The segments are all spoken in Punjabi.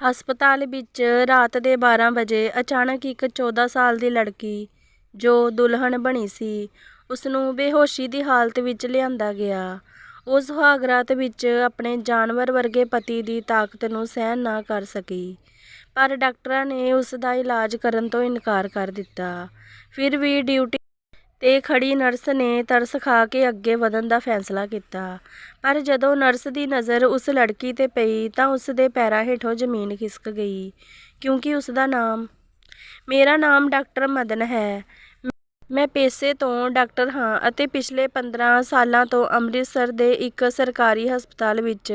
ਹਸਪਤਾਲ ਵਿੱਚ ਰਾਤ ਦੇ 12 ਵਜੇ ਅਚਾਨਕ ਇੱਕ 14 ਸਾਲ ਦੀ ਲੜਕੀ, ਜੋ ਦੁਲਹਨ ਬਣੀ ਸੀ, ਉਸਨੂੰ ਬੇਹੋਸ਼ੀ ਦੀ ਹਾਲਤ ਵਿੱਚ ਲਿਆਂਦਾ ਗਿਆ। ਉਹ ਸੁਹਾਗ ਰਾਤ ਵਿੱਚ ਆਪਣੇ ਜਾਨਵਰ ਵਰਗੇ ਪਤੀ ਦੀ ਤਾਕਤ ਨੂੰ ਸਹਿਣ ਨਾ ਕਰ ਸਕੀ, ਪਰ ਡਾਕਟਰਾਂ ਨੇ ਉਸ ਦਾ ਇਲਾਜ ਕਰਨ ਤੋਂ ਇਨਕਾਰ ਕਰ ਦਿੱਤਾ। ਫਿਰ ਵੀ ਡਿਊਟੀ ਤੇ ਖੜੀ ਨਰਸ ਨੇ ਤਰਸ ਖਾ ਕੇ ਅੱਗੇ ਵਧਣ ਦਾ ਫੈਸਲਾ ਕੀਤਾ ਪਰ ਜਦੋਂ ਨਰਸ ਦੀ ਨਜ਼ਰ ਉਸ ਲੜਕੀ ਤੇ ਪਈ ਤਾਂ ਉਸ ਦੇ ਪੈਰਾਂ ਹੇਠੋਂ ਜ਼ਮੀਨ ਖਿਸਕ ਗਈ ਕਿਉਂਕਿ ਉਸ ਦਾ ਨਾਮ, ਮੇਰਾ ਨਾਮ ਡਾਕਟਰ ਮਦਨ ਹੈ। ਮੈਂ ਪੇਸ਼ੇ ਤੋਂ ਡਾਕਟਰ ਹਾਂ ਅਤੇ ਪਿਛਲੇ ਪੰਦਰਾਂ ਸਾਲਾਂ ਤੋਂ ਅੰਮ੍ਰਿਤਸਰ ਦੇ ਇੱਕ ਸਰਕਾਰੀ ਹਸਪਤਾਲ ਵਿੱਚ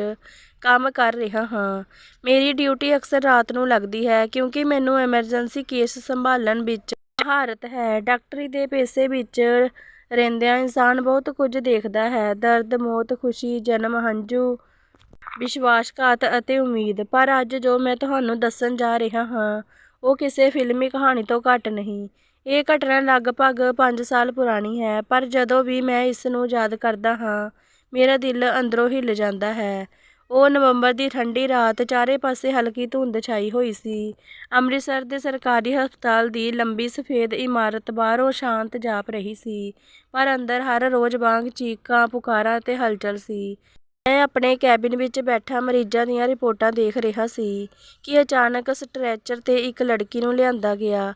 ਕੰਮ ਕਰ ਰਿਹਾ ਹਾਂ। ਮੇਰੀ ਡਿਊਟੀ ਅਕਸਰ ਰਾਤ ਨੂੰ ਲੱਗਦੀ ਹੈ ਕਿਉਂਕਿ ਮੈਨੂੰ ਐਮਰਜੈਂਸੀ ਕੇਸ ਸੰਭਾਲਣ ਵਿੱਚ ਮਹਾਰਤ ਹੈ। ਡਾਕਟਰੀ ਦੇ ਪੇਸ਼ੇ ਵਿੱਚ ਰਹਿੰਦਿਆਂ ਇਨਸਾਨ ਬਹੁਤ ਕੁਝ ਦੇਖਦਾ ਹੈ ਦਰਦ, ਮੌਤ, ਖੁਸ਼ੀ, ਜਨਮ, ਹੰਝੂ, ਵਿਸ਼ਵਾਸਘਾਤ ਅਤੇ ਉਮੀਦ ਪਰ ਅੱਜ ਜੋ ਮੈਂ ਤੁਹਾਨੂੰ ਦੱਸਣ ਜਾ ਰਿਹਾ ਹਾਂ, ਉਹ ਕਿਸੇ ਫਿਲਮੀ ਕਹਾਣੀ ਤੋਂ ਘੱਟ ਨਹੀਂ। ਇਹ ਘਟਨਾ ਲਗਭਗ ਪੰਜ ਸਾਲ ਪੁਰਾਣੀ ਹੈ, ਪਰ ਜਦੋਂ ਵੀ ਮੈਂ ਇਸ ਨੂੰ ਯਾਦ ਕਰਦਾ ਹਾਂ, ਮੇਰਾ ਦਿਲ ਅੰਦਰੋਂ ਹਿੱਲ ਜਾਂਦਾ ਹੈ। ਉਹ ਨਵੰਬਰ ਦੀ ਠੰਡੀ ਰਾਤ ਚਾਰੇ ਪਾਸੇ ਹਲਕੀ ਧੁੰਦ ਛਾਈ ਹੋਈ ਸੀ। ਅੰਮ੍ਰਿਤਸਰ ਦੇ ਸਰਕਾਰੀ ਹਸਪਤਾਲ ਦੀ ਲੰਬੀ ਸਫੇਦ ਇਮਾਰਤ ਬਾਹਰੋਂ ਸ਼ਾਂਤ ਜਾਪ ਰਹੀ ਸੀ, ਪਰ ਅੰਦਰ ਹਰ ਰੋਜ਼ ਵਾਂਗ ਚੀਕਾਂ, ਪੁਕਾਰਾਂ ਅਤੇ ਹਲਚਲ ਸੀ। ਮੈਂ ਆਪਣੇ ਕੈਬਿਨ ਵਿੱਚ ਬੈਠਾ ਮਰੀਜ਼ਾਂ ਦੀਆਂ ਰਿਪੋਰਟਾਂ ਦੇਖ ਰਿਹਾ ਸੀ ਕਿ ਅਚਾਨਕ ਸਟ੍ਰੈਚਰ ਤੇ ਇੱਕ ਲੜਕੀ ਨੂੰ ਲਿਆਂਦਾ ਗਿਆ।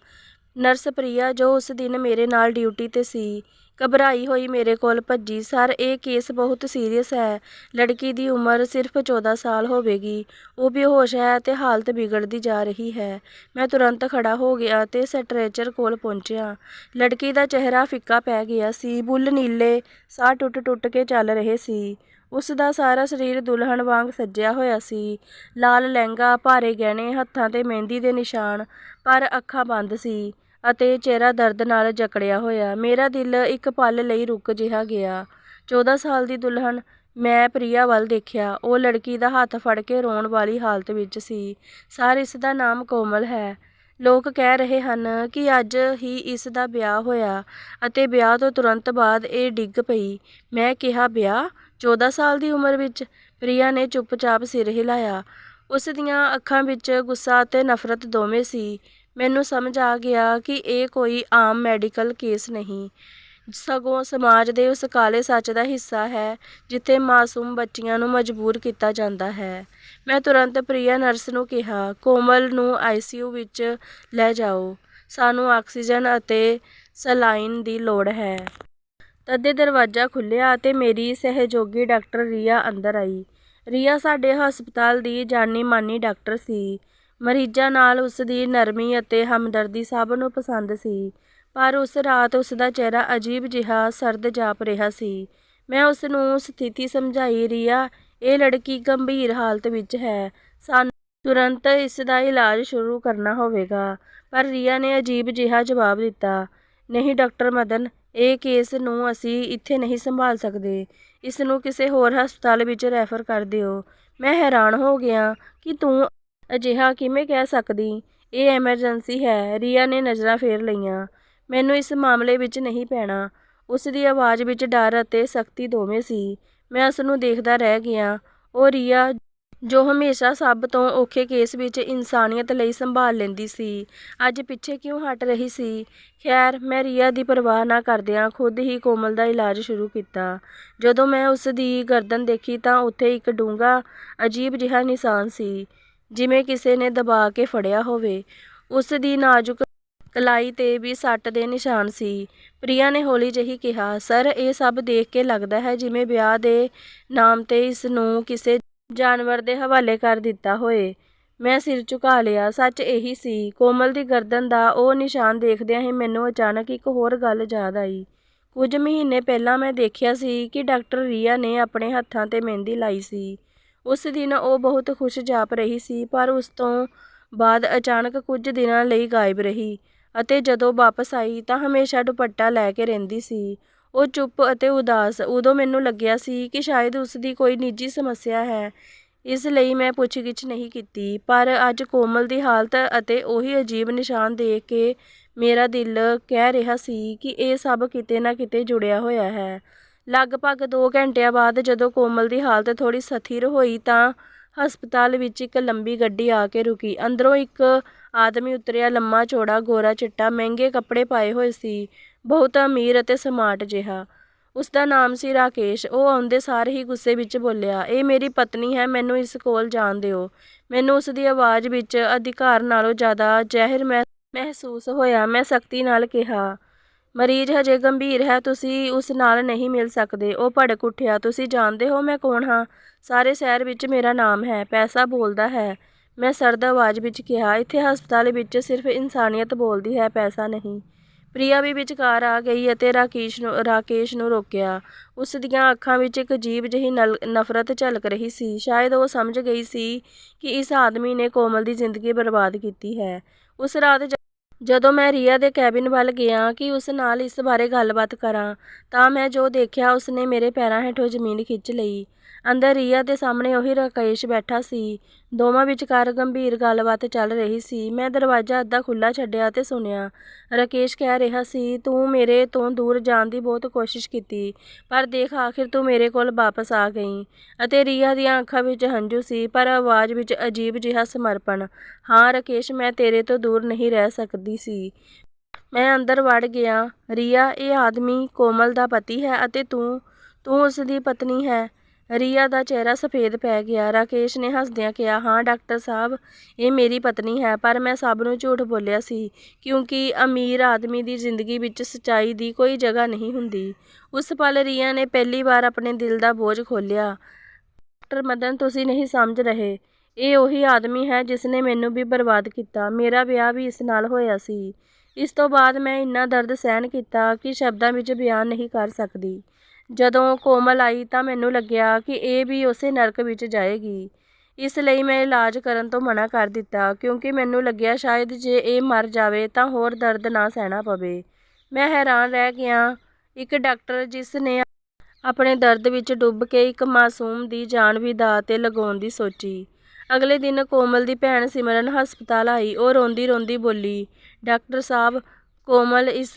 ਨਰਸ ਪ੍ਰਿਆ ਜੋ ਉਸ ਦਿਨ ਮੇਰੇ ਨਾਲ ਡਿਊਟੀ ਤੇ ਸੀ ਘਬਰਾਈ ਹੋਈ ਮੇਰੇ ਕੋਲ ਭੱਜੀ, ਸਰ, ਇਹ ਕੇਸ ਬਹੁਤ ਸੀਰੀਅਸ ਹੈ ਲੜਕੀ ਦੀ ਉਮਰ ਸਿਰਫ ਚੌਦਾਂ ਸਾਲ ਹੋਵੇਗੀ ਉਹ ਬੇਹੋਸ਼ ਹੈ ਅਤੇ ਹਾਲਤ ਵਿਗੜਦੀ ਜਾ ਰਹੀ ਹੈ। ਮੈਂ ਤੁਰੰਤ ਖੜਾ ਹੋ ਗਿਆ ਤੇ ਸਟ੍ਰੈਚਰ ਕੋਲ ਪਹੁੰਚਿਆ। ਲੜਕੀ ਦਾ ਚਿਹਰਾ ਫਿੱਕਾ ਪੈ ਗਿਆ ਸੀ ਬੁੱਲ ਨੀਲੇ ਸਾਹ ਟੁੱਟ ਟੁੱਟ ਕੇ ਚੱਲ ਰਹੇ ਸੀ। ਉਸ ਦਾ ਸਾਰਾ ਸਰੀਰ ਦੁਲਹਨ ਵਾਂਗ ਸੱਜਿਆ ਹੋਇਆ ਸੀ ਲਾਲ ਲਹਿੰਗਾ, ਭਾਰੇ ਗਹਿਣੇ, ਹੱਥਾਂ ਤੇ ਮਹਿੰਦੀ ਦੇ ਨਿਸ਼ਾਨ, ਪਰ ਅੱਖਾਂ ਬੰਦ ਸੀ ਅਤੇ ਚਿਹਰਾ ਦਰਦ ਨਾਲ ਜਕੜਿਆ ਹੋਇਆ। ਮੇਰਾ ਦਿਲ ਇੱਕ ਪਲ ਲਈ ਰੁਕ ਜਿਹਾ ਗਿਆ। ਚੌਦਾਂ ਸਾਲ ਦੀ ਦੁਲਹਨ ਮੈਂ ਪ੍ਰਿਆ ਵੱਲ ਦੇਖਿਆ ਉਹ ਲੜਕੀ ਦਾ ਹੱਥ ਫੜ ਕੇ ਰੋਣ ਵਾਲੀ ਹਾਲਤ ਵਿੱਚ ਸੀ ਸਰ ਇਸ ਦਾ ਨਾਮ ਕੋਮਲ ਹੈ। ਲੋਕ ਕਹਿ ਰਹੇ ਹਨ ਕਿ ਅੱਜ ਹੀ ਇਸ ਦਾ ਵਿਆਹ ਹੋਇਆ ਅਤੇ ਵਿਆਹ ਤੋਂ ਤੁਰੰਤ ਬਾਅਦ ਇਹ ਡਿੱਗ ਪਈ। ਮੈਂ ਕਿਹਾ, ਵਿਆਹ ਚੌਦਾਂ ਸਾਲ ਦੀ ਉਮਰ ਵਿੱਚ ਪ੍ਰਿਆ ਨੇ ਚੁੱਪਚਾਪ ਸਿਰ ਹਿਲਾਇਆ। ਉਸ ਦੀਆਂ ਅੱਖਾਂ ਵਿੱਚ ਗੁੱਸਾ ਅਤੇ ਨਫ਼ਰਤ ਦੋਵੇਂ ਸੀ। ਮੈਨੂੰ ਸਮਝ ਆ ਗਿਆ ਕਿ ਇਹ ਕੋਈ ਆਮ ਮੈਡੀਕਲ ਕੇਸ ਨਹੀਂ ਸਗੋਂ ਸਮਾਜ ਦੇ ਉਸ ਕਾਲੇ ਸੱਚ ਦਾ ਹਿੱਸਾ ਹੈ, ਜਿੱਥੇ ਮਾਸੂਮ ਬੱਚੀਆਂ ਨੂੰ ਮਜਬੂਰ ਕੀਤਾ ਜਾਂਦਾ ਹੈ। ਮੈਂ ਤੁਰੰਤ ਪ੍ਰਿਆ ਨਰਸ ਨੂੰ ਕਿਹਾ, ਕੋਮਲ ਨੂੰ ਆਈਸੀਯੂ ਵਿੱਚ ਲੈ ਜਾਓ ਸਾਨੂੰ ਆਕਸੀਜਨ ਅਤੇ ਸਲਾਈਨ ਦੀ ਲੋੜ ਹੈ। ਤਦੇ ਦਰਵਾਜ਼ਾ ਖੁੱਲ੍ਹਿਆ ਅਤੇ ਮੇਰੀ ਸਹਿਯੋਗੀ ਡਾਕਟਰ ਰੀਆ ਅੰਦਰ ਆਈ। ਰੀਆ ਸਾਡੇ ਹਸਪਤਾਲ ਦੀ ਜਾਨੀ ਮਾਨੀ ਡਾਕਟਰ ਸੀ। ਮਰੀਜ਼ਾਂ ਨਾਲ ਉਸ ਦੀ ਨਰਮੀ ਅਤੇ ਹਮਦਰਦੀ ਸਭ ਨੂੰ ਪਸੰਦ ਸੀ ਪਰ ਉਸ ਰਾਤ ਉਸ ਦਾ ਚਿਹਰਾ ਅਜੀਬ ਜਿਹਾ ਸਰਦ ਜਾਪ ਰਿਹਾ ਸੀ। ਮੈਂ ਉਸ ਨੂੰ ਸਥਿਤੀ ਸਮਝਾਈ, ਰੀਆ, ਇਹ ਲੜਕੀ ਗੰਭੀਰ ਹਾਲਤ ਵਿੱਚ ਹੈ ਸਾਨੂੰ ਤੁਰੰਤ ਇਸ ਦਾ ਇਲਾਜ ਸ਼ੁਰੂ ਕਰਨਾ ਹੋਵੇਗਾ ਪਰ ਰੀਆ ਨੇ ਅਜੀਬ ਜਿਹਾ ਜਵਾਬ ਦਿੱਤਾ, ਨਹੀਂ, ਡਾਕਟਰ ਮਦਨ, ਇਹ ਕੇਸ ਨੂੰ ਅਸੀਂ ਇੱਥੇ ਨਹੀਂ ਸੰਭਾਲ ਸਕਦੇ ਇਸ ਨੂੰ ਕਿਸੇ ਹੋਰ ਹਸਪਤਾਲ ਵਿੱਚ ਰੈਫਰ ਕਰ ਦਿਓ। ਮੈਂ ਹੈਰਾਨ ਹੋ ਗਿਆ ਕਿ ਤੂੰ ਅਜਿਹਾ ਕਿਵੇਂ ਕਹਿ ਸਕਦੀ ਇਹ ਐਮਰਜੈਂਸੀ ਹੈ ਰੀਆ ਨੇ ਨਜ਼ਰਾਂ ਫੇਰ ਲਈਆਂ ਮੈਨੂੰ ਇਸ ਮਾਮਲੇ ਵਿੱਚ ਨਹੀਂ ਪੈਣਾ। ਉਸ ਦੀ ਆਵਾਜ਼ ਵਿੱਚ ਡਰ ਅਤੇ ਸਖਤੀ ਦੋਵੇਂ ਸੀ। ਮੈਂ ਉਸ ਨੂੰ ਦੇਖਦਾ ਰਹਿ ਗਿਆ ਉਹ ਰੀਆ, ਜੋ ਹਮੇਸ਼ਾ ਸਭ ਤੋਂ ਔਖੇ ਕੇਸ ਵਿੱਚ ਇਨਸਾਨੀਅਤ ਲਈ ਸੰਭਾਲ ਲੈਂਦੀ ਸੀ, ਅੱਜ ਪਿੱਛੇ ਕਿਉਂ ਹਟ ਰਹੀ ਸੀ। ਖੈਰ, ਮੈਂ ਰੀਆ ਦੀ ਪਰਵਾਹ ਨਾ ਕਰਦਿਆਂ ਖੁਦ ਹੀ ਕੋਮਲ ਦਾ ਇਲਾਜ ਸ਼ੁਰੂ ਕੀਤਾ। ਜਦੋਂ ਮੈਂ ਉਸ ਦੀ ਗਰਦਨ ਦੇਖੀ ਤਾਂ ਉੱਥੇ ਇੱਕ ਡੂੰਘਾ, ਅਜੀਬ ਜਿਹਾ ਨਿਸ਼ਾਨ ਸੀ ਜਿਵੇਂ ਕਿਸੇ ਨੇ ਦਬਾ ਕੇ ਫੜਿਆ ਹੋਵੇ। ਉਸ ਦੀ ਨਾਜ਼ੁਕ ਕਲਾਈ ਤੇ ਵੀ ਸੱਟ ਦੇ ਨਿਸ਼ਾਨ ਸੀ। ਪ੍ਰਿਆ ਨੇ ਹੌਲੀ ਜਿਹੀ ਕਿਹਾ, ਸਰ, ਇਹ ਸਭ ਦੇਖ ਕੇ ਲੱਗਦਾ ਹੈ ਜਿਵੇਂ ਵਿਆਹ ਦੇ ਨਾਮ ਤੇ ਇਸ ਨੂੰ ਕਿਸੇ ਜਾਨਵਰ ਦੇ ਹਵਾਲੇ ਕਰ ਦਿੱਤਾ ਹੋਏ। ਮੈਂ ਸਿਰ ਝੁਕਾ ਲਿਆ, ਸੱਚ ਇਹੀ ਸੀ ਕੋਮਲ ਦੀ ਗਰਦਨ ਦਾ ਉਹ ਨਿਸ਼ਾਨ ਦੇਖਦਿਆਂ ਹੀ ਮੈਨੂੰ ਅਚਾਨਕ ਇੱਕ ਹੋਰ ਗੱਲ ਯਾਦ ਆਈ। ਕੁਝ ਮਹੀਨੇ ਪਹਿਲਾਂ ਮੈਂ ਦੇਖਿਆ ਸੀ ਕਿ ਡਾਕਟਰ ਰੀਆ ਨੇ ਆਪਣੇ ਹੱਥਾਂ ਤੇ ਮਹਿੰਦੀ ਲਾਈ ਸੀ। ਉਸ ਦਿਨ ਉਹ ਬਹੁਤ ਖੁਸ਼ ਜਾਪ ਰਹੀ ਸੀ, ਪਰ ਉਸ ਤੋਂ ਬਾਅਦ ਅਚਾਨਕ ਕੁਝ ਦਿਨਾਂ ਲਈ ਗਾਇਬ ਰਹੀ ਅਤੇ ਜਦੋਂ ਵਾਪਸ ਆਈ ਤਾਂ ਹਮੇਸ਼ਾ ਦੁਪੱਟਾ ਲੈ ਕੇ ਰਹਿੰਦੀ ਸੀ। ਉਹ ਚੁੱਪ ਅਤੇ ਉਦਾਸ, ਉਦੋਂ ਮੈਨੂੰ ਲੱਗਿਆ ਸੀ ਕਿ ਸ਼ਾਇਦ ਉਸ ਦੀ ਕੋਈ ਨਿੱਜੀ ਸਮੱਸਿਆ ਹੈ, ਇਸ ਲਈ ਮੈਂ ਪੁੱਛਗਿੱਛ ਨਹੀਂ ਕੀਤੀ, ਪਰ ਅੱਜ ਕੋਮਲ ਦੀ ਹਾਲਤ ਅਤੇ ਉਹੀ ਅਜੀਬ ਨਿਸ਼ਾਨ ਦੇਖ ਕੇ ਮੇਰਾ ਦਿਲ ਕਹਿ ਰਿਹਾ ਸੀ ਕਿ ਇਹ ਸਭ ਕਿਤੇ ਨਾ ਕਿਤੇ ਜੁੜਿਆ ਹੋਇਆ ਹੈ। ਲਗਭਗ ਦੋ ਘੰਟਿਆਂ ਬਾਅਦ ਜਦੋਂ ਕੋਮਲ ਦੀ ਹਾਲਤ ਥੋੜ੍ਹੀ ਸਥਿਰ ਹੋਈ ਤਾਂ ਹਸਪਤਾਲ ਵਿੱਚ ਇੱਕ ਲੰਬੀ ਗੱਡੀ ਆ ਕੇ ਰੁਕੀ। ਅੰਦਰੋਂ ਇੱਕ ਆਦਮੀ ਉਤਰਿਆ, ਲੰਮਾ, ਚੌੜਾ, ਗੋਰਾ ਚਿੱਟਾ, ਮਹਿੰਗੇ ਕੱਪੜੇ ਪਾਏ ਹੋਏ ਸੀ, ਬਹੁਤ ਅਮੀਰ ਅਤੇ ਸਮਾਰਟ ਜਿਹਾ। ਉਸ ਦਾ ਨਾਮ ਸੀ ਰਾਕੇਸ਼। ਉਹ ਆਉਂਦੇ ਸਾਰ ਹੀ ਗੁੱਸੇ ਵਿੱਚ ਬੋਲਿਆ, ਇਹ ਮੇਰੀ ਪਤਨੀ ਹੈ, ਮੈਨੂੰ ਇਸ ਕੋਲ ਜਾਣ ਦਿਓ। ਮੈਨੂੰ ਉਸ ਦੀ ਆਵਾਜ਼ ਵਿੱਚ ਅਧਿਕਾਰ ਨਾਲੋਂ ਜ਼ਿਆਦਾ ਜ਼ਹਿਰ ਮਹਿ- ਮਹਿਸੂਸ ਹੋਇਆ, ਮੈਂ ਸਖਤੀ ਨਾਲ ਕਿਹਾ। ਮਰੀਜ਼ ਹਜੇ ਗੰਭੀਰ ਹੈ, ਤੁਸੀਂ ਉਸ ਨਾਲ ਨਹੀਂ ਮਿਲ ਸਕਦੇ। ਉਹ ਭੜਕ ਉੱਠਿਆ, ਤੁਸੀਂ ਜਾਣਦੇ ਹੋ ਮੈਂ ਕੌਣ ਹਾਂ? ਸਾਰੇ ਸ਼ਹਿਰ ਵਿੱਚ ਮੇਰਾ ਨਾਮ ਹੈ, ਪੈਸਾ ਬੋਲਦਾ ਹੈ। ਮੈਂ ਸਰਦ ਆਵਾਜ਼ ਵਿੱਚ ਕਿਹਾ, ਇੱਥੇ ਹਸਪਤਾਲ ਵਿੱਚ ਸਿਰਫ ਇਨਸਾਨੀਅਤ ਬੋਲਦੀ ਹੈ, ਪੈਸਾ ਨਹੀਂ। ਪ੍ਰਿਆ ਵੀ ਵਿਚਕਾਰ ਆ ਗਈ ਅਤੇ ਰਾਕੇਸ਼ ਨੂੰ ਰਾਕੇਸ਼ ਨੂੰ ਰੋਕਿਆ। ਉਸ ਦੀਆਂ ਅੱਖਾਂ ਵਿੱਚ ਇੱਕ ਅਜੀਬ ਜਿਹੀ ਨਲ- ਨਫ਼ਰਤ ਝਲਕ ਰਹੀ ਸੀ। ਸ਼ਾਇਦ ਉਹ ਸਮਝ ਗਈ ਸੀ ਕਿ ਇਸ ਆਦਮੀ ਨੇ ਕੋਮਲ ਦੀ ਜ਼ਿੰਦਗੀ ਬਰਬਾਦ ਕੀਤੀ ਹੈ। ਉਸ ਰਾਤ ਜਦੋਂ ਮੈਂ ਰੀਆ ਦੇ ਕੈਬਿਨ ਵੱਲ ਗਿਆ ਕਿ ਉਸ ਨਾਲ ਇਸ ਬਾਰੇ ਗੱਲਬਾਤ ਕਰਾਂ, ਤਾਂ ਮੈਂ ਜੋ ਦੇਖਿਆ ਉਸਨੇ ਮੇਰੇ ਪੈਰਾਂ ਹੇਠੋਂ ਜ਼ਮੀਨ ਖਿੱਚ ਲਈ। ਅੰਦਰ ਰੀਆ ਦੇ ਸਾਹਮਣੇ ਉਹੀ ਰਾਕੇਸ਼ ਬੈਠਾ ਸੀ। ਦੋਵਾਂ ਵਿਚਕਾਰ ਗੰਭੀਰ ਗੱਲਬਾਤ ਚੱਲ ਰਹੀ ਸੀ। ਮੈਂ ਦਰਵਾਜ਼ਾ ਅੱਧਾ ਖੁੱਲ੍ਹਾ ਛੱਡਿਆ ਤੇ ਸੁਣਿਆ, ਰਾਕੇਸ਼ ਕਹਿ ਰਿਹਾ ਸੀ, ਤੂੰ ਮੇਰੇ ਤੋਂ ਦੂਰ ਜਾਣ ਦੀ ਬਹੁਤ ਕੋਸ਼ਿਸ਼ ਕੀਤੀ, ਪਰ ਦੇਖ ਆਖਿਰ ਤੂੰ ਮੇਰੇ ਕੋਲ ਵਾਪਸ ਆ ਗਈ। ਅਤੇ ਰੀਆ ਦੀਆਂ ਅੱਖਾਂ ਵਿੱਚ ਹੰਝੂ ਸੀ, ਪਰ ਆਵਾਜ਼ ਵਿੱਚ ਅਜੀਬ ਜਿਹਾ ਸਮਰਪਣ, ਹਾਂ ਰਾਕੇਸ਼, ਮੈਂ ਤੇਰੇ ਤੋਂ ਦੂਰ ਨਹੀਂ ਰਹਿ ਸਕਦੀ ਸੀ। ਮੈਂ ਅੰਦਰ ਵੜ ਗਿਆ। ਰੀਆ, ਇਹ ਆਦਮੀ ਕੋਮਲ ਦਾ ਪਤੀ ਹੈ ਅਤੇ ਤੂੰ ਤੂੰ ਉਸ ਦੀ ਪਤਨੀ ਹੈ। ਰੀਆ ਦਾ ਚਿਹਰਾ ਸਫੇਦ ਪੈ ਗਿਆ। ਰਾਕੇਸ਼ ਨੇ ਹੱਸਦਿਆਂ ਕਿਹਾ, ਹਾਂ, ਡਾਕਟਰ ਸਾਹਿਬ, ਇਹ ਮੇਰੀ ਪਤਨੀ ਹੈ, ਪਰ ਮੈਂ ਸਭ ਨੂੰ ਝੂਠ ਬੋਲਿਆ ਸੀ, ਕਿਉਂਕਿ ਅਮੀਰ ਆਦਮੀ ਦੀ ਜ਼ਿੰਦਗੀ ਵਿੱਚ ਸੱਚਾਈ ਦੀ ਕੋਈ ਜਗ੍ਹਾ ਨਹੀਂ ਹੁੰਦੀ। ਉਸ ਪਲ ਰੀਆ ਨੇ ਪਹਿਲੀ ਵਾਰ ਆਪਣੇ ਦਿਲ ਦਾ ਬੋਝ ਖੋਲ੍ਹਿਆ। ਡਾਕਟਰ ਮਦਨ, ਤੁਸੀਂ ਨਹੀਂ ਸਮਝ ਰਹੇ। ਇਹ ਉਹੀ ਆਦਮੀ ਹੈ ਜਿਸ ਨੇ ਮੈਨੂੰ ਵੀ ਬਰਬਾਦ ਕੀਤਾ। ਮੇਰਾ ਵਿਆਹ ਵੀ ਇਸ ਨਾਲ ਹੋਇਆ ਸੀ। ਇਸ ਤੋਂ ਬਾਅਦ ਮੈਂ ਇੰਨਾ ਦਰਦ ਸਹਿਣ ਕੀਤਾ ਕਿ ਸ਼ਬਦਾਂ ਵਿੱਚ ਬਿਆਨ ਨਹੀਂ ਕਰ ਸਕਦੀ। ਜਦੋਂ ਕੋਮਲ ਆਈ ਤਾਂ ਮੈਨੂੰ ਲੱਗਿਆ ਕਿ ਇਹ ਵੀ ਉਸੇ ਨਰਕ ਵਿੱਚ ਜਾਏਗੀ। ਇਸ ਲਈ ਮੈਂ ਇਲਾਜ ਕਰਨ ਤੋਂ ਮਨਾ ਕਰ ਦਿੱਤਾ, ਕਿਉਂਕਿ ਮੈਨੂੰ ਲੱਗਿਆ ਸ਼ਾਇਦ ਜੇ ਇਹ ਮਰ ਜਾਵੇ ਤਾਂ ਹੋਰ ਦਰਦ ਨਾ ਸਹਿਣਾ ਪਵੇ। ਮੈਂ ਹੈਰਾਨ ਰਹਿ ਗਿਆ। ਇੱਕ ਡਾਕਟਰ ਜਿਸ ਨੇ ਆਪਣੇ ਦਰਦ ਵਿੱਚ ਡੁੱਬ ਕੇ ਇੱਕ ਮਾਸੂਮ ਦੀ ਜਾਨ ਵੀ ਦਾਅ 'ਤੇ ਲਗਾਉਣ ਦੀ ਸੋਚੀ। ਅਗਲੇ ਦਿਨ ਕੋਮਲ ਦੀ ਭੈਣ ਸਿਮਰਨ ਹਸਪਤਾਲ ਆਈ, ਉਹ ਰੋਂਦੀ ਰੋਂਦੀ ਬੋਲੀ, ਡਾਕਟਰ ਸਾਹਿਬ, ਕੋਮਲ ਇਸ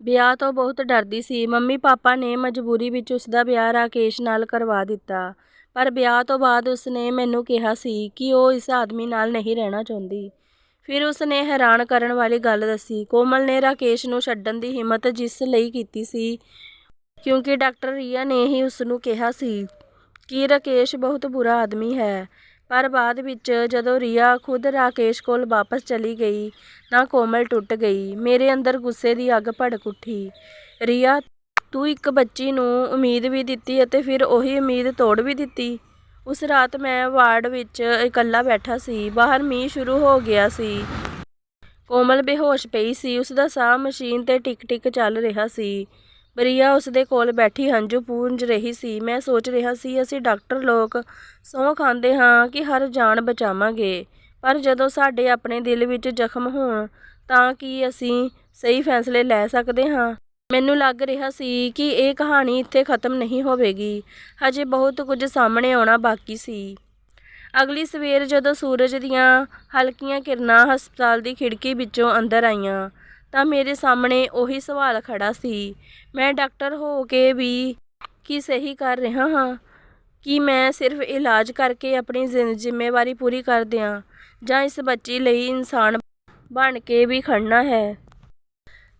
ਵਿਆਹ ਤੋਂ ਬਹੁਤ ਡਰਦੀ ਸੀ। ਮੰਮੀ ਪਾਪਾ ਨੇ ਮਜਬੂਰੀ ਵਿੱਚ ਉਸ ਦਾ ਵਿਆਹ ਰਾਕੇਸ਼ ਨਾਲ ਕਰਵਾ ਦਿੱਤਾ। ਪਰ ਵਿਆਹ ਤੋਂ ਬਾਅਦ ਉਸਨੇ ਮੈਨੂੰ ਕਿਹਾ ਸੀ ਕਿ ਉਹ ਇਸ ਆਦਮੀ ਨਾਲ ਨਹੀਂ ਰਹਿਣਾ ਚਾਹੁੰਦੀ। ਫਿਰ ਉਸਨੇ ਹੈਰਾਨ ਕਰਨ ਵਾਲੀ ਗੱਲ ਦੱਸੀ। ਕੋਮਲ ਨੇ ਰਾਕੇਸ਼ ਨੂੰ ਛੱਡਣ ਦੀ ਹਿੰਮਤ ਜਿਸ ਲਈ ਕੀਤੀ ਸੀ, ਕਿਉਂਕਿ ਡਾਕਟਰ ਰੀਆ ਨੇ ਹੀ ਉਸ ਨੂੰ ਕਿਹਾ ਸੀ ਕਿ ਰਾਕੇਸ਼ ਬਹੁਤ ਬੁਰਾ ਆਦਮੀ ਹੈ। ਪਰ ਬਾਅਦ ਵਿੱਚ ਜਦੋਂ ਰੀਆ ਖੁਦ ਰਾਕੇਸ਼ ਕੋਲ ਵਾਪਸ ਚਲੀ ਗਈ ਤਾਂ ਕੋਮਲ ਟੁੱਟ ਗਈ। ਮੇਰੇ ਅੰਦਰ ਗੁੱਸੇ ਦੀ ਅੱਗ ਭੜਕ ਉੱਠੀ। ਰੀਆ, ਤੂੰ ਇੱਕ ਬੱਚੀ ਨੂੰ ਉਮੀਦ ਵੀ ਦਿੱਤੀ ਅਤੇ ਫਿਰ ਉਹੀ ਉਮੀਦ ਤੋੜ ਵੀ ਦਿੱਤੀ? ਉਸ ਰਾਤ ਮੈਂ ਵਾਰਡ ਵਿੱਚ ਇਕੱਲਾ ਬੈਠਾ ਸੀ। ਬਾਹਰ ਮੀਂਹ ਸ਼ੁਰੂ ਹੋ ਗਿਆ ਸੀ। ਕੋਮਲ ਬੇਹੋਸ਼ ਪਈ ਸੀ। ਉਸ ਦਾ ਸਾਹ ਮਸ਼ੀਨ ਤੇ ਟਿਕ ਟਿਕ ਚੱਲ ਰਿਹਾ ਸੀ। ਬਰੀਆ ਉਸ ਦੇ ਕੋਲ ਬੈਠੀ ਹੰਝੂ ਪੂੰਝ ਰਹੀ ਸੀ। ਮੈਂ ਸੋਚ ਰਿਹਾ ਸੀ, ਅਸੀਂ ਡਾਕਟਰ ਲੋਕ ਸਹੁੰ ਖਾਂਦੇ ਹਾਂ ਕਿ ਹਰ ਜਾਨ ਬਚਾਵਾਂਗੇ। ਪਰ ਜਦੋਂ ਸਾਡੇ ਆਪਣੇ ਦਿਲ ਵਿੱਚ ਜ਼ਖਮ ਹੋਣ, ਤਾਂ ਕੀ ਅਸੀਂ ਸਹੀ ਫੈਸਲੇ ਲੈ ਸਕਦੇ ਹਾਂ? ਮੈਨੂੰ ਲੱਗ ਰਿਹਾ ਸੀ ਕਿ ਇਹ ਕਹਾਣੀ ਇੱਥੇ ਖਤਮ ਨਹੀਂ ਹੋਵੇਗੀ। ਹਜੇ ਬਹੁਤ ਕੁਝ ਸਾਹਮਣੇ ਆਉਣਾ ਬਾਕੀ ਸੀ। ਅਗਲੀ ਸਵੇਰ ਜਦੋਂ ਸੂਰਜ ਦੀਆਂ ਹਲਕੀਆਂ ਕਿਰਨਾਂ ਹਸਪਤਾਲ ਦੀ ਖਿੜਕੀ ਵਿੱਚੋਂ ਅੰਦਰ ਆਈਆਂ ਤਾਂ ਮੇਰੇ ਸਾਹਮਣੇ ਉਹੀ ਸਵਾਲ ਖੜਾ ਸੀ। ਮੈਂ ਡਾਕਟਰ ਹੋ ਕੇ ਵੀ ਕੀ ਸਹੀ ਕਰ ਰਿਹਾ ਹਾਂ? ਕਿ ਮੈਂ ਸਿਰਫ ਇਲਾਜ ਕਰਕੇ ਆਪਣੀ ਜ਼ਿੰ- ਜ਼ਿੰਮੇਵਾਰੀ ਪੂਰੀ ਕਰ ਦਿਆਂ ਜਾਂ ਇਸ ਬੱਚੀ ਲਈ ਇਨਸਾਨ ਬਣ ਕੇ ਵੀ ਖੜਨਾ ਹੈ?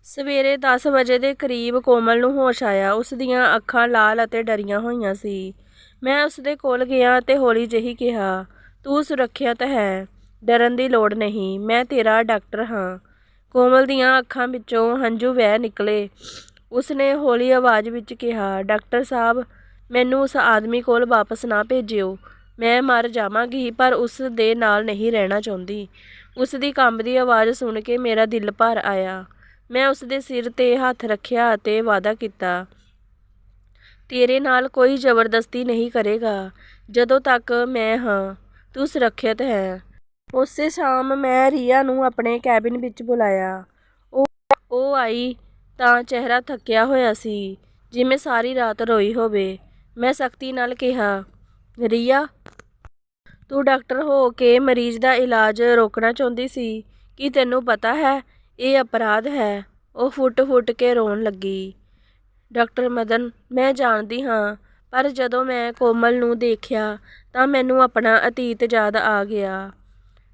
ਸਵੇਰੇ 10 ਵਜੇ ਦੇ ਕਰੀਬ ਕੋਮਲ ਨੂੰ ਹੋਸ਼ ਆਇਆ। ਉਸ ਦੀਆਂ ਅੱਖਾਂ ਲਾਲ ਅਤੇ ਡਰੀਆਂ ਹੋਈਆਂ ਸੀ। ਮੈਂ ਉਸ ਦੇ ਕੋਲ ਗਿਆ ਤੇ ਹੌਲੀ ਜਿਹੀ ਕਿਹਾ, ਤੂੰ ਸੁਰੱਖਿਅਤ ਹੈ। ਡਰਨ ਦੀ ਲੋੜ ਨਹੀਂ। ਮੈਂ ਤੇਰਾ ਡਾਕਟਰ ਹਾਂ। ਕੋਮਲ ਦੀਆਂ ਅੱਖਾਂ ਵਿੱਚੋਂ ਹੰਝੂ ਵਹਿ ਨਿਕਲੇ। ਉਸਨੇ ਹੌਲੀ ਆਵਾਜ਼ ਵਿੱਚ ਕਿਹਾ, ਡਾਕਟਰ ਸਾਹਿਬ, ਮੈਨੂੰ ਉਸ ਆਦਮੀ ਕੋਲ ਵਾਪਸ ਨਾ ਭੇਜਿਓ। ਮੈਂ ਮਰ ਜਾਵਾਂਗੀ, ਪਰ ਉਸ ਦੇ ਨਾਲ ਨਹੀਂ ਰਹਿਣਾ ਚਾਹੁੰਦੀ ਉਸ ਦੀ ਕੰਬਦੀ ਆਵਾਜ਼ ਸੁਣ ਕੇ ਮੇਰਾ ਦਿਲ ਭਰ ਆਇਆ। ਮੈਂ ਉਸ ਦੇ ਸਿਰ ਤੇ ਹੱਥ ਰੱਖਿਆ ਅਤੇ ਵਾਅਦਾ ਕੀਤਾ, ਤੇਰੇ ਨਾਲ ਕੋਈ ਜ਼ਬਰਦਸਤੀ ਨਹੀਂ ਕਰੇਗਾ। ਜਦੋਂ ਤੱਕ ਮੈਂ ਹਾਂ, ਤੂੰ ਸੁਰੱਖਿਅਤ ਹੈ। ਉਸੇ ਸ਼ਾਮ ਮੈਂ ਰੀਆ ਨੂੰ ਆਪਣੇ ਕੈਬਿਨ ਵਿੱਚ ਬੁਲਾਇਆ। ਉਹ ਉਹ ਆਈ ਤਾਂ ਚਿਹਰਾ ਥੱਕਿਆ ਹੋਇਆ ਸੀ, ਜਿਵੇਂ ਸਾਰੀ ਰਾਤ ਰੋਈ ਹੋਵੇ। ਮੈਂ ਸਖਤੀ ਨਾਲ ਕਿਹਾ, ਰੀਆ, ਤੂੰ ਡਾਕਟਰ ਹੋ ਕੇ ਮਰੀਜ਼ ਦਾ ਇਲਾਜ ਰੋਕਣਾ ਚਾਹੁੰਦੀ ਸੀ? ਕੀ ਤੈਨੂੰ ਪਤਾ ਹੈ, ਇਹ ਅਪਰਾਧ ਹੈ? ਉਹ ਫੁੱਟ ਫੁੱਟ ਕੇ ਰੋਣ ਲੱਗੀ। ਡਾਕਟਰ ਮਦਨ, ਮੈਂ ਜਾਣਦੀ ਹਾਂ, ਪਰ ਜਦੋਂ ਮੈਂ ਕੋਮਲ ਨੂੰ ਦੇਖਿਆ ਤਾਂ ਮੈਨੂੰ ਆਪਣਾ ਅਤੀਤ ਯਾਦ ਆ ਗਿਆ।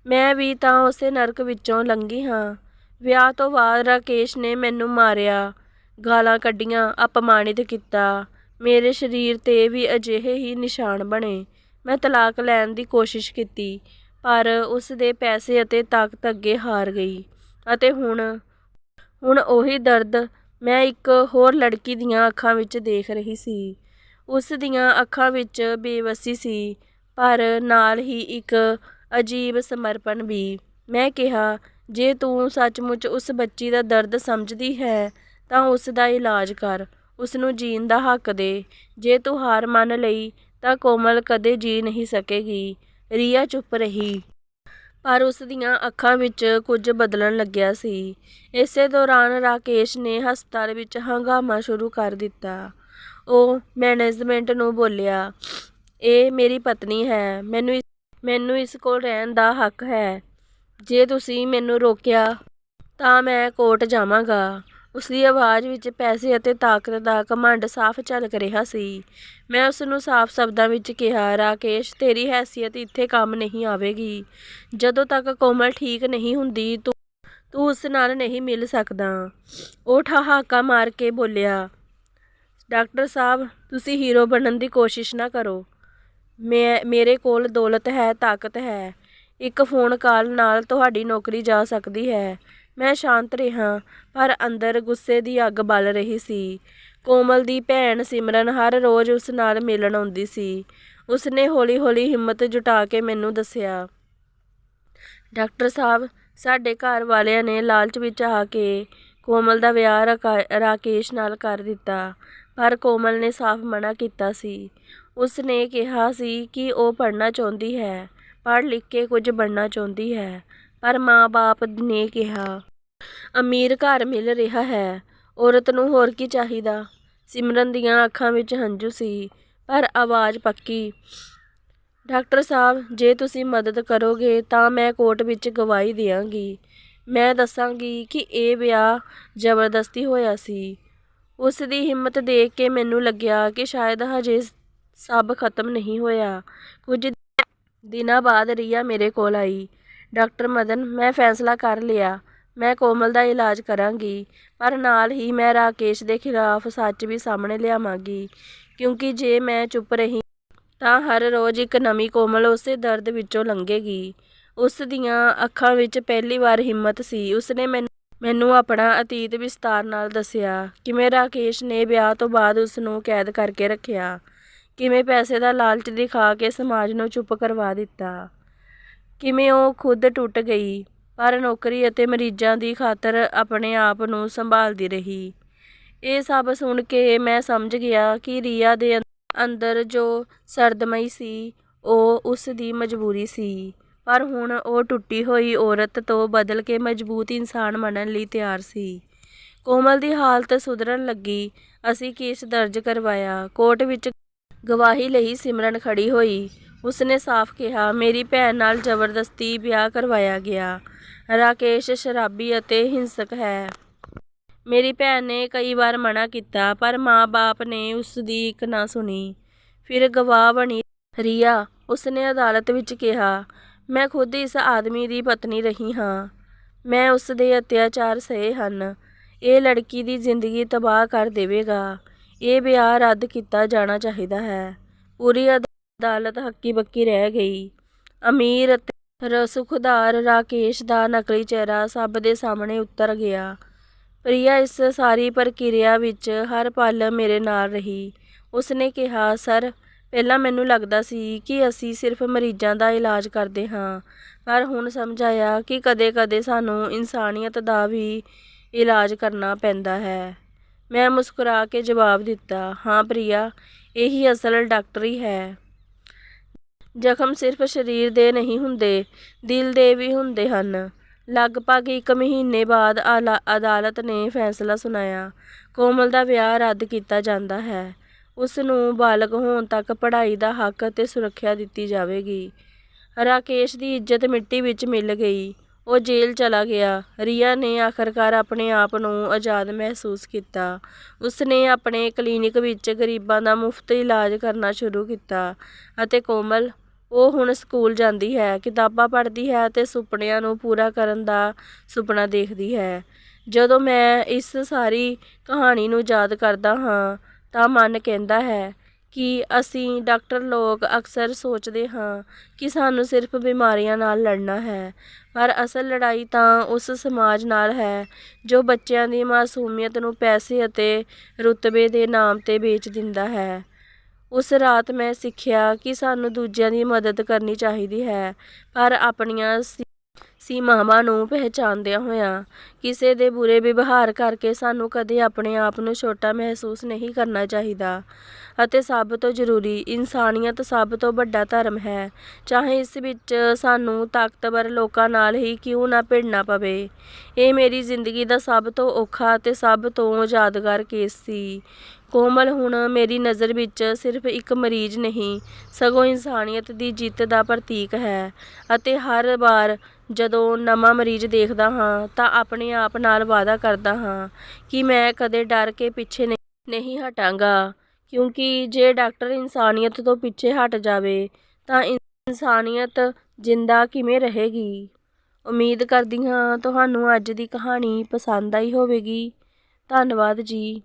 ਮੈਂ ਵੀ ਤਾਂ ਉਸੇ ਨਰਕ ਵਿੱਚੋਂ ਲੰਘੀ ਹਾਂ। ਵਿਆਹ ਤੋਂ ਬਾਅਦ ਰਾਕੇਸ਼ ਨੇ ਮੈਨੂੰ ਮਾਰਿਆ। ਗਾਲਾਂ ਕੱਢੀਆਂ, ਅਪਮਾਨਿਤ ਕੀਤਾ। ਮੇਰੇ ਸਰੀਰ ਤੇ ਵੀ ਅਜਿਹੇ ਹੀ ਨਿਸ਼ਾਨ ਬਣੇ। ਮੈਂ ਤਲਾਕ ਲੈਣ ਦੀ ਕੋਸ਼ਿਸ਼ ਕੀਤੀ, ਪਰ ਉਸ ਦੇ ਪੈਸੇ ਅਤੇ ਤਾਕਤ ਅੱਗੇ ਹਾਰ ਗਈ। ਅਤੇ ਹੁਣ ਹੁਣ ਉਹੀ ਦਰਦ ਮੈਂ ਇੱਕ ਹੋਰ ਲੜਕੀ ਦੀਆਂ ਅੱਖਾਂ ਵਿੱਚ ਦੇਖ ਰਹੀ ਸੀ। ਉਸ ਦੀਆਂ ਅੱਖਾਂ ਵਿੱਚ ਬੇਵਸੀ ਸੀ, ਪਰ ਨਾਲ ਹੀ ਇੱਕ ਅਜੀਬ ਸਮਰਪਣ ਵੀ। ਮੈਂ ਕਿਹਾ, ਜੇ ਤੂੰ ਸੱਚਮੁੱਚ ਉਸ ਬੱਚੀ ਦਾ ਦਰਦ ਸਮਝਦੀ ਹੈ, ਤਾਂ ਉਸ ਦਾ ਇਲਾਜ ਕਰ। ਉਸ ਨੂੰ ਜੀਣ ਦਾ ਹੱਕ ਦੇ। ਜੇ ਤੂੰ ਹਾਰ ਮੰਨ ਲਈ, ਤਾਂ ਕੋਮਲ ਕਦੇ ਜੀ ਨਹੀਂ ਸਕੇਗੀ। ਰੀਆ ਚੁੱਪ ਰਹੀ। ਪਰ ਉਸ ਦੀਆਂ ਅੱਖਾਂ ਵਿੱਚ ਕੁਝ ਬਦਲਣ ਲੱਗਿਆ ਸੀ। ਇਸੇ ਦੌਰਾਨ ਰਾਕੇਸ਼ ਨੇ ਹਸਪਤਾਲ ਵਿੱਚ ਹੰਗਾਮਾ ਸ਼ੁਰੂ ਕਰ ਦਿੱਤਾ। ਉਹ ਮੈਨੇਜਮੈਂਟ ਨੂੰ ਬੋਲਿਆ, ਇਹ ਮੇਰੀ ਪਤਨੀ ਹੈ, ਮੈਨੂੰ ਮੈਨੂੰ ਇਸ ਕੋਲ ਰਹਿਣ ਦਾ ਹੱਕ ਹੈ। ਜੇ ਤੁਸੀਂ ਮੈਨੂੰ ਰੋਕਿਆ, ਤਾਂ ਮੈਂ ਕੋਰਟ ਜਾਵਾਂਗਾ। ਉਸ ਦੀ ਆਵਾਜ਼ ਵਿੱਚ ਪੈਸੇ ਅਤੇ ਤਾਕਤ ਦਾ ਘਮੰਡ ਸਾਫ਼ ਝਲਕ ਰਿਹਾ ਸੀ। ਮੈਂ ਉਸ ਨੂੰ ਸਾਫ਼ ਸ਼ਬਦਾਂ ਵਿੱਚ ਕਿਹਾ, ਰਾਕੇਸ਼, ਤੇਰੀ ਹੈਸੀਅਤ ਇੱਥੇ ਕੰਮ ਨਹੀਂ ਆਵੇਗੀ। ਜਦੋਂ ਤੱਕ ਕੋਮਲ ਠੀਕ ਨਹੀਂ ਹੁੰਦੀ, ਤੂੰ ਤੂੰ ਉਸ ਨਾਲ ਨਹੀਂ ਮਿਲ ਸਕਦਾ। ਉਹ ਠਹਾਕਾ ਮਾਰ ਕੇ ਬੋਲਿਆ, ਡਾਕਟਰ ਸਾਹਿਬ, ਤੁਸੀਂ ਹੀਰੋ ਬਣਨ ਦੀ ਕੋਸ਼ਿਸ਼ ਨਾ ਕਰੋ। ਮੈਂ, ਮੇਰੇ ਕੋਲ ਦੌਲਤ ਹੈ, ਤਾਕਤ ਹੈ। ਇੱਕ ਫੋਨ ਕਾਲ ਨਾਲ ਤੁਹਾਡੀ ਨੌਕਰੀ ਜਾ ਸਕਦੀ ਹੈ। ਮੈਂ ਸ਼ਾਂਤ ਰਿਹਾ, ਪਰ ਅੰਦਰ ਗੁੱਸੇ ਦੀ ਅੱਗ ਬਲ ਰਹੀ ਸੀ। ਕੋਮਲ ਦੀ ਭੈਣ ਸਿਮਰਨ ਹਰ ਰੋਜ਼ ਉਸ ਨਾਲ ਮਿਲਣ ਆਉਂਦੀ ਸੀ। ਉਸਨੇ ਹੌਲੀ-ਹੌਲੀ ਹਿੰਮਤ ਜੁਟਾ ਕੇ ਮੈਨੂੰ ਦੱਸਿਆ, ਡਾਕਟਰ ਸਾਹਿਬ, ਸਾਡੇ ਘਰ ਵਾਲਿਆਂ ਨੇ ਲਾਲਚ ਵਿੱਚ ਆ ਕੇ ਕੋਮਲ ਦਾ ਵਿਆਹ ਰਾਕੇਸ਼ ਨਾਲ ਕਰ ਦਿੱਤਾ, ਪਰ ਕੋਮਲ ਨੇ ਸਾਫ਼ ਮਨਾ ਕੀਤਾ ਸੀ। ਉਸ ਨੇ ਕਿਹਾ ਸੀ ਕਿ ਉਹ ਪੜ੍ਹਨਾ ਚਾਹੁੰਦੀ ਹੈ, ਪੜ੍ਹ ਲਿਖ ਕੇ ਕੁਝ ਬਣਨਾ ਚਾਹੁੰਦੀ ਹੈ, ਪਰ ਮਾਂ-ਬਾਪ ਨੇ ਕਿਹਾ, ਅਮੀਰ ਘਰ ਮਿਲ ਰਿਹਾ ਹੈ, ਔਰਤ ਨੂੰ ਹੋਰ ਕੀ ਚਾਹੀਦਾ? ਸਿਮਰਨ ਦੀਆਂ ਅੱਖਾਂ ਵਿੱਚ ਹੰਝੂ ਸੀ, ਪਰ ਆਵਾਜ਼ ਪੱਕੀ, ਡਾਕਟਰ ਸਾਹਿਬ, ਜੇ ਤੁਸੀਂ ਮਦਦ ਕਰੋਗੇ ਤਾਂ ਮੈਂ ਕੋਰਟ ਵਿੱਚ ਗਵਾਹੀ ਦਿਆਂਗੀ ਮੈਂ ਦੱਸਾਂਗੀ ਕਿ ਇਹ ਵਿਆਹ ਜ਼ਬਰਦਸਤੀ ਹੋਇਆ ਸੀ। ਉਸ ਦੀ ਹਿੰਮਤ ਦੇਖ ਕੇ ਮੈਨੂੰ ਲੱਗਿਆ ਕਿ ਸ਼ਾਇਦ ਹਜੇ ਸਭ ਖਤਮ ਨਹੀਂ ਹੋਇਆ। ਕੁਝ ਦਿਨਾਂ ਬਾਅਦ ਰੀਆ ਮੇਰੇ ਕੋਲ ਆਈ। ਡਾਕਟਰ ਮਦਨ, ਮੈਂ ਫੈਸਲਾ ਕਰ ਲਿਆ। ਮੈਂ ਕੋਮਲ ਦਾ ਇਲਾਜ ਕਰਾਂਗੀ, ਪਰ ਨਾਲ ਹੀ ਮੈਂ ਰਾਕੇਸ਼ ਦੇ ਖਿਲਾਫ ਸੱਚ ਵੀ ਸਾਹਮਣੇ ਲਿਆਵਾਂਗੀ, ਕਿਉਂਕਿ ਜੇ ਮੈਂ ਚੁੱਪ ਰਹੀ ਤਾਂ ਹਰ ਰੋਜ਼ ਇੱਕ ਨਵੀਂ ਕੋਮਲ ਉਸੇ ਦਰਦ ਵਿੱਚੋਂ ਲੰਘੇਗੀ। ਉਸ ਦੀਆਂ ਅੱਖਾਂ ਵਿੱਚ ਪਹਿਲੀ ਵਾਰ ਹਿੰਮਤ ਸੀ। ਉਸਨੇ ਮੈਨੂੰ ਮੈਨੂੰ ਆਪਣਾ ਅਤੀਤ ਵਿਸਤਾਰ ਨਾਲ ਦੱਸਿਆ, ਕਿਵੇਂ ਰਾਕੇਸ਼ ਨੇ ਵਿਆਹ ਤੋਂ ਬਾਅਦ ਉਸ ਨੂੰ ਕੈਦ ਕਰਕੇ ਰੱਖਿਆ? ਕਿਵੇਂ ਪੈਸੇ ਦਾ ਲਾਲਚ ਦਿਖਾ ਕੇ ਸਮਾਜ ਨੂੰ ਚੁੱਪ ਕਰਵਾ ਦਿੱਤਾ। ਕਿਵੇਂ ਉਹ ਖੁਦ ਟੁੱਟ ਗਈ, ਪਰ ਨੌਕਰੀ ਅਤੇ ਮਰੀਜ਼ਾਂ ਦੀ ਖਾਤਰ ਆਪਣੇ ਆਪ ਨੂੰ ਸੰਭਾਲਦੀ ਰਹੀ। ਇਹ ਸਭ ਸੁਣ ਕੇ ਮੈਂ ਸਮਝ ਗਿਆ ਕਿ ਰੀਆ ਦੇ ਅੰ- ਅੰਦਰ ਜੋ ਸਰਦਮਈ ਸੀ, ਉਹ ਉਸ ਦੀ ਮਜਬੂਰੀ ਸੀ। ਪਰ ਹੁਣ ਉਹ ਟੁੱਟੀ ਹੋਈ ਔਰਤ ਤੋਂ ਬਦਲ ਕੇ ਮਜ਼ਬੂਤ ਇਨਸਾਨ ਬਣਨ ਲਈ ਤਿਆਰ ਸੀ। ਕੋਮਲ ਦੀ ਹਾਲਤ ਸੁਧਰਨ ਲੱਗੀ। ਅਸੀਂ ਕੇਸ ਦਰਜ ਕਰਵਾਇਆ। ਕੋਰਟ ਵਿੱਚ ਗਵਾਹੀ ਲਈ ਸਿਮਰਨ ਖੜੀ ਹੋਈ। ਉਸਨੇ ਸਾਫ਼ ਕਿਹਾ, ਮੇਰੀ ਭੈਣ ਨਾਲ ਜ਼ਬਰਦਸਤੀ ਵਿਆਹ ਕਰਵਾਇਆ ਗਿਆ। ਰਾਕੇਸ਼ ਸ਼ਰਾਬੀ ਅਤੇ ਹਿੰਸਕ ਹੈ। ਮੇਰੀ ਭੈਣ ਨੇ ਕਈ ਵਾਰ ਮਨਾ ਕੀਤਾ, ਪਰ ਮਾਂ-ਬਾਪ ਨੇ ਉਸ ਦੀ ਇੱਕ ਨਾ ਸੁਣੀ। ਫਿਰ ਗਵਾਹ ਬਣੀ ਰੀਆ। ਉਸਨੇ ਅਦਾਲਤ ਵਿੱਚ ਕਿਹਾ, ਮੈਂ ਖੁਦ ਇਸ ਆਦਮੀ ਦੀ ਪਤਨੀ ਰਹੀ ਹਾਂ। ਮੈਂ ਉਸ ਦੇ ਅਤਿਆਚਾਰ ਸਹੇ ਹਨ। ਇਹ ਲੜਕੀ ਦੀ ਜ਼ਿੰਦਗੀ ਤਬਾਹ ਕਰ ਦੇਵੇਗਾ। ਇਹ ਵਿਆਹ ਰੱਦ ਕੀਤਾ ਜਾਣਾ ਚਾਹੀਦਾ ਹੈ। ਪੂਰੀ ਅਦਾਲਤ ਹੱਕੀ ਬੱਕੀ ਰਹਿ ਗਈ। ਅਮੀਰ ਅਤੇ ਰਸੁਖਦਾਰ ਰਾਕੇਸ਼ ਦਾ ਨਕਲੀ ਚਿਹਰਾ ਸਭ ਦੇ ਸਾਹਮਣੇ ਉਤਰ ਗਿਆ। ਪ੍ਰਿਆ ਇਸ ਸਾਰੀ ਪ੍ਰਕਿਰਿਆ ਵਿੱਚ ਹਰ ਪਲ ਮੇਰੇ ਨਾਲ ਰਹੀ। ਉਸਨੇ ਕਿਹਾ, ਸਰ, ਪਹਿਲਾਂ ਮੈਨੂੰ ਲੱਗਦਾ ਸੀ ਕਿ ਅਸੀਂ ਸਿਰਫ ਮਰੀਜ਼ਾਂ ਦਾ ਇਲਾਜ ਕਰਦੇ ਹਾਂ। ਪਰ ਹੁਣ ਸਮਝ ਆਇਆ ਕਿ ਕਦੇ-ਕਦੇ ਸਾਨੂੰ ਇਨਸਾਨੀਅਤ ਦਾ ਵੀ ਇਲਾਜ ਕਰਨਾ ਪੈਂਦਾ ਹੈ। ਮੈਂ ਮੁਸਕਰਾ ਕੇ ਜਵਾਬ ਦਿੱਤਾ, ਹਾਂ ਪ੍ਰਿਆ, ਇਹੀ ਅਸਲ ਡਾਕਟਰੀ ਹੈ ਜ਼ਖਮ ਸਿਰਫ ਸਰੀਰ ਦੇ ਨਹੀਂ ਹੁੰਦੇ, ਦਿਲ ਦੇ ਵੀ ਹੁੰਦੇ ਹਨ। ਲਗਭਗ ਇੱਕ ਮਹੀਨੇ ਬਾਅਦ ਆਲਾ- ਅਦਾਲਤ ਨੇ ਫੈਸਲਾ ਸੁਣਾਇਆ। ਕੋਮਲ ਦਾ ਵਿਆਹ ਰੱਦ ਕੀਤਾ ਜਾਂਦਾ ਹੈ। ਉਸ ਨੂੰ ਬਾਲਗ ਹੋਣ ਤੱਕ ਪੜ੍ਹਾਈ ਦਾ ਹੱਕ ਅਤੇ ਸੁਰੱਖਿਆ ਦਿੱਤੀ ਜਾਵੇਗੀ। ਰਾਕੇਸ਼ ਦੀ ਇੱਜ਼ਤ ਮਿੱਟੀ ਵਿੱਚ ਮਿਲ ਗਈ। ਉਹ ਜੇਲ੍ਹ ਚਲਾ ਗਿਆ। ਰੀਆ ਨੇ ਆਖਰਕਾਰ ਆਪਣੇ ਆਪ ਨੂੰ ਆਜ਼ਾਦ ਮਹਿਸੂਸ ਕੀਤਾ। ਉਸਨੇ ਆਪਣੇ ਕਲੀਨਿਕ ਵਿੱਚ ਗਰੀਬਾਂ ਦਾ ਮੁਫਤ ਇਲਾਜ ਕਰਨਾ ਸ਼ੁਰੂ ਕੀਤਾ ਅਤੇ ਕੋਮਲ, ਉਹ ਹੁਣ ਸਕੂਲ ਜਾਂਦੀ ਹੈ, ਕਿਤਾਬਾਂ ਪੜ੍ਹਦੀ ਹੈ ਅਤੇ ਸੁਪਨਿਆਂ ਨੂੰ ਪੂਰਾ ਕਰਨ ਦਾ ਸੁਪਨਾ ਦੇਖਦੀ ਹੈ। ਜਦੋਂ ਮੈਂ ਇਸ ਸਾਰੀ ਕਹਾਣੀ ਨੂੰ ਯਾਦ ਕਰਦਾ ਹਾਂ ਤਾਂ ਮਨ ਕਹਿੰਦਾ ਹੈ ਕਿ ਅਸੀਂ ਡਾਕਟਰ ਲੋਕ ਅਕਸਰ ਸੋਚਦੇ ਹਾਂ ਕਿ ਸਾਨੂੰ ਸਿਰਫ ਬਿਮਾਰੀਆਂ ਨਾਲ ਲੜਨਾ ਹੈ, ਪਰ ਅਸਲ ਲੜਾਈ ਤਾਂ ਉਸ ਸਮਾਜ ਨਾਲ ਹੈ ਜੋ ਬੱਚਿਆਂ ਦੀ ਮਾਸੂਮੀਅਤ ਨੂੰ ਪੈਸੇ ਅਤੇ ਰੁਤਬੇ ਦੇ ਨਾਮ 'ਤੇ ਵੇਚ ਦਿੰਦਾ ਹੈ। ਉਸ ਰਾਤ ਮੈਂ ਸਿੱਖਿਆ ਕਿ ਸਾਨੂੰ ਦੂਜਿਆਂ ਦੀ ਮਦਦ ਕਰਨੀ ਚਾਹੀਦੀ ਹੈ, ਪਰ ਆਪਣੀਆਂ ਸੀਮਾਵਾਂ ਨੂੰ ਪਹਿਚਾਨਦਿਆਂ ਹੋਇਆਂ ਕਿਸੇ ਦੇ ਬੁਰੇ ਵਿਵਹਾਰ ਕਰਕੇ ਸਾਨੂੰ ਕਦੇ ਆਪਣੇ ਆਪ ਨੂੰ ਛੋਟਾ ਮਹਿਸੂਸ ਨਹੀਂ ਕਰਨਾ ਚਾਹੀਦਾ। ਅਤੇ ਸਭ ਤੋਂ ਜ਼ਰੂਰੀ, ਇਨਸਾਨੀਅਤ ਸਭ ਤੋਂ ਵੱਡਾ ਧਰਮ ਹੈ। ਚਾਹੇ ਇਸ ਵਿੱਚ ਸਾਨੂੰ ਤਾਕਤਵਰ ਲੋਕਾਂ ਨਾਲ ਹੀ ਕਿਉਂ ਨਾ ਭਿੜਨਾ ਪਵੇ। ਇਹ ਮੇਰੀ ਜ਼ਿੰਦਗੀ ਦਾ ਸਭ ਤੋਂ ਔਖਾ ਅਤੇ ਸਭ ਤੋਂ ਯਾਦਗਾਰ ਕੇਸ ਸੀ। ਕੋਮਲ ਹੁਣ ਮੇਰੀ ਨਜ਼ਰ ਵਿੱਚ ਸਿਰਫ ਇੱਕ ਮਰੀਜ਼ ਨਹੀਂ, ਸਗੋਂ ਇਨਸਾਨੀਅਤ ਦੀ ਜਿੱਤ ਦਾ ਪ੍ਰਤੀਕ ਹੈ। ਅਤੇ ਹਰ ਵਾਰ ਜਦੋਂ ਨਵਾਂ ਮਰੀਜ਼ ਦੇਖਦਾ ਹਾਂ ਤਾਂ ਆਪਣੇ ਆਪ ਨਾਲ ਵਾਅਦਾ ਕਰਦਾ ਹਾਂ ਕਿ ਮੈਂ ਕਦੇ ਡਰ ਕੇ ਪਿੱਛੇ ਨਹੀਂ ਨਹੀਂ ਹਟਾਂਗਾ। ਕਿਉਂਕਿ ਜੇ ਡਾਕਟਰ ਇਨਸਾਨੀਅਤ ਤੋਂ ਪਿੱਛੇ ਹਟ ਜਾਵੇ ਤਾਂ ਇਨਸਾਨੀਅਤ ਜਿੰਦਾ ਕਿਵੇਂ ਰਹੇਗੀ? ਉਮੀਦ ਕਰਦੀ ਹਾਂ ਤੁਹਾਨੂੰ ਅੱਜ ਦੀ ਕਹਾਣੀ ਪਸੰਦ ਆਈ ਹੋਵੇਗੀ। ਧੰਨਵਾਦ ਜੀ।